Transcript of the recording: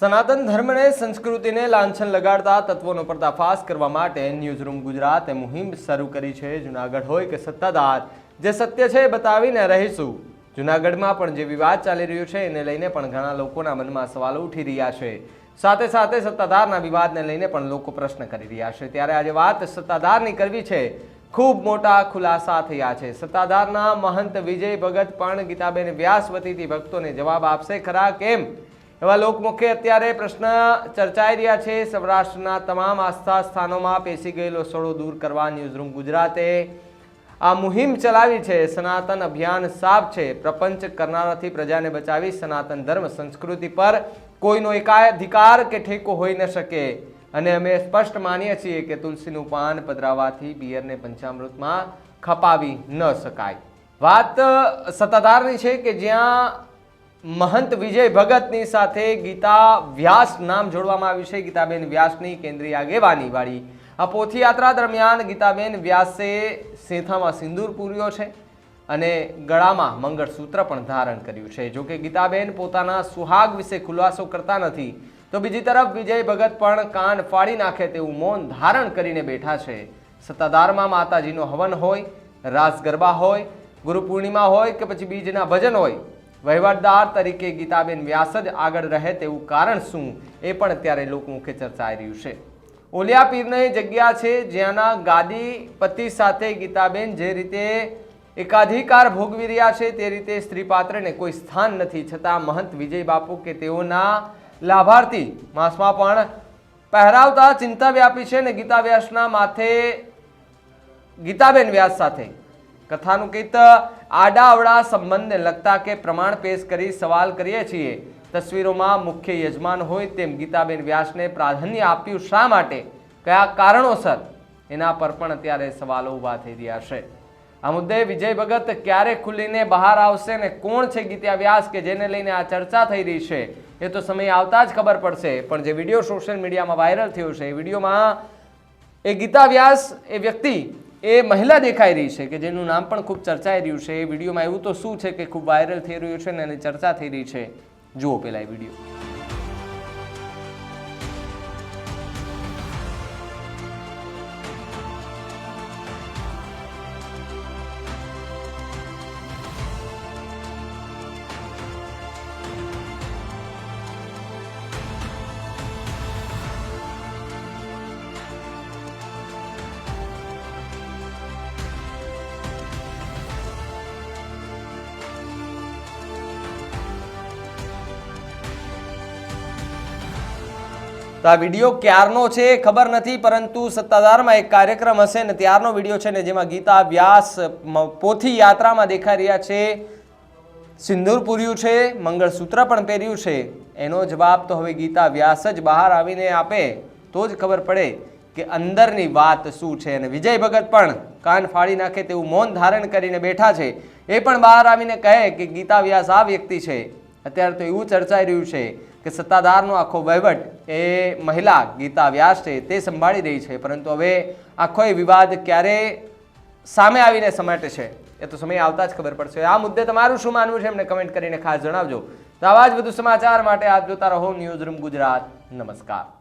સનાતન ધર્મને, સંસ્કૃતિને લાંછન લગાડતા તત્વોનો પર્દાફાશ કરવા માટે ન્યૂઝરૂમ ગુજરાતે મુહિમ શરૂ કરી છે. જુનાગઢ હોય કે સત્તાધાર, જે સત્ય છે એ બતાવીને રહીશું. જુનાગઢમાં પણ જે વિવાદ ચાલી રહ્યો છે, એને લઈને પણ ઘણા લોકોના મનમાં સવાલો ઉઠી રહ્યા છે. સાથે સાથે સત્તાધારના વિવાદને લઈને પણ લોકો પ્રશ્ન કરી રહ્યા છે. ત્યારે આજે વાત સત્તાધારની કરવી છે. ખૂબ મોટા ખુલાસા થયા છે. સત્તાધારના મહંત વિજય ભગત પણ ગીતાબેન વ્યાસ વતીથી ભક્તોને જવાબ આપશે ખરા કેમ? એવા લોકમુખે અત્યારે પ્રશ્ન ચર્ચાઈ રહ્યા છે. સૌરાષ્ટ્રના તમામ આસ્થા સ્થાનોમાં પેસી ગયેલો સડો દૂર કરવા ન્યૂઝરૂમ ગુજરાતે આ મુહિમ ચલાવી છે. સનાતન અભિયાન સાફ છે. પ્રપંચ કરનારાથી પ્રજાને બચાવી સનાતન ધર્મ સંસ્કૃતિ પર કોઈનો એકાધિકાર કે ઠેકો હોઈ ન શકે. અને અમે સ્પષ્ટ માનીએ છીએ કે તુલસીનું પાન પધરાવાથી બિયરને પંચામૃતમાં ખપાવી ન શકાય. વાત સત્તાધારની છે કે જ્યાં મહંત વિજય ભગતની સાથે ગીતા વ્યાસ નામ જોડવામાં આવ્યું છે. ગીતાબેન વ્યાસની કેન્દ્રીય આગેવાની વાળી આ પોથયાત્રા દરમિયાન ગીતાબેન વ્યાસે સેથામાં સિંદૂર પૂર્યો છે અને ગળામાં મંગળસૂત્ર પણ ધારણ કર્યું છે. જોકે ગીતાબેન પોતાના સુહાગ વિશે ખુલાસો કરતા નથી, તો બીજી તરફ વિજય ભગત પણ કાન ફાડી નાખે તેવું મૌન ધારણ કરીને બેઠા છે. સત્તાધારમાં માતાજીનો હવન હોય, રાસ ગરબા હોય ગુરુ પૂર્ણિમા હોય કે પછી બીજના ભજન હોય વહીવટદાર તરીકે ગીતાબેન વ્યાસ જ આગળ રહે તેવું કારણ શું એ પણ અત્યારે લોકમુખે ચર્ચાઈ રહ્યું છે. ઓલિયા પીરની જગ્યા છે જ્યાંના ગાદી પતિ સાથે ગીતાબેન જે રીતે એકાધિકાર ભોગવી રહ્યા છે તે રીતે સ્ત્રી પાત્રને કોઈ સ્થાન નથી, છતાં મહંત વિજય બાપુ કે તેઓના લાભાર્થી માસમાં પણ પહેરાવતા ચિંતા વ્યાપી છે ને ગીતા વ્યાસના માથે ગીતાબેન વ્યાસ સાથે કથાનું કીત આડાઅવળા સંબંધને લગતા કે પ્રમાણ પેશ કરી સવાલ કરીએ છીએ. તસવીરોમાં મુખ્ય યજમાન હોય તેમ ગીતાબેન વ્યાસને પ્રાધાન્ય આપ્યું શા માટે? કયા કારણોસર? એના પર પણ અત્યારે સવાલો ઊભા થઈ રહ્યા છે. આ મુદ્દે વિજય ભગત ક્યારે ખુલીને બહાર આવશે ને કોણ છે ગીતા વ્યાસ કે જેને લઈને આ ચર્ચા થઈ રહી છે? એ તો સમય આવતા જ ખબર પડશે. પણ જે વીડિયો સોશિયલ મીડિયામાં વાયરલ થયો છે, એ વિડીયોમાં એ ગીતા વ્યાસ એ વ્યક્તિ એ મહિલા દેખાઈ રહી છે કે જેનું નામ પણ ખૂબ ચર્ચાઈ રહ્યું છે. એ વિડીયોમાં એવું તો શું છે કે ખૂબ વાયરલ થઈ રહ્યું છે ને એની ચર્ચા થઈ રહી છે? જુઓ પેલા એ વીડિયો. તો આ વીડિયો ક્યારનો છે ખબર નથી, પરંતુ સત્તાધારમાં એક કાર્યક્રમ હશે ને ત્યારનો વીડિયો છે ને જેમાં ગીતા વ્યાસ પોથી યાત્રામાં દેખાઈ રહ્યા છે. સિંદૂર પૂર્યું છે, મંગળસૂત્ર પણ પહેર્યું છે. એનો જવાબ તો હવે ગીતા વ્યાસ જ બહાર આવીને આપે. તો જ ખબર પડે કે અંદરની વાત શું છે અને વિજય ભગત પણ કાન ફાડી નાખે તેવું મૌન ધારણ કરીને બેઠા છે. એ પણ બહાર આવીને કહે કે ગીતા વ્યાસ આ વ્યક્તિ છે. અત્યારે તો એવું ચર્ચાઈ રહ્યું છે. કે સત્તાધારનો આખો વહીવટ એ મહિલા ગીતા વ્યાસ છે તે સંભાળી રહી છે. પરંતુ હવે આખો એ વિવાદ ક્યારે સામે આવીને સમેટે છે એ તો સમય આવતા જ ખબર પડશે. આ મુદ્દે તમારું શું માનવું છે એમને કમેન્ટ કરીને ખાસ જણાવજો. તો આવા જ વધુ સમાચાર માટે આપ જોતા રહો ન્યૂઝ રૂમ ગુજરાત. નમસ્કાર.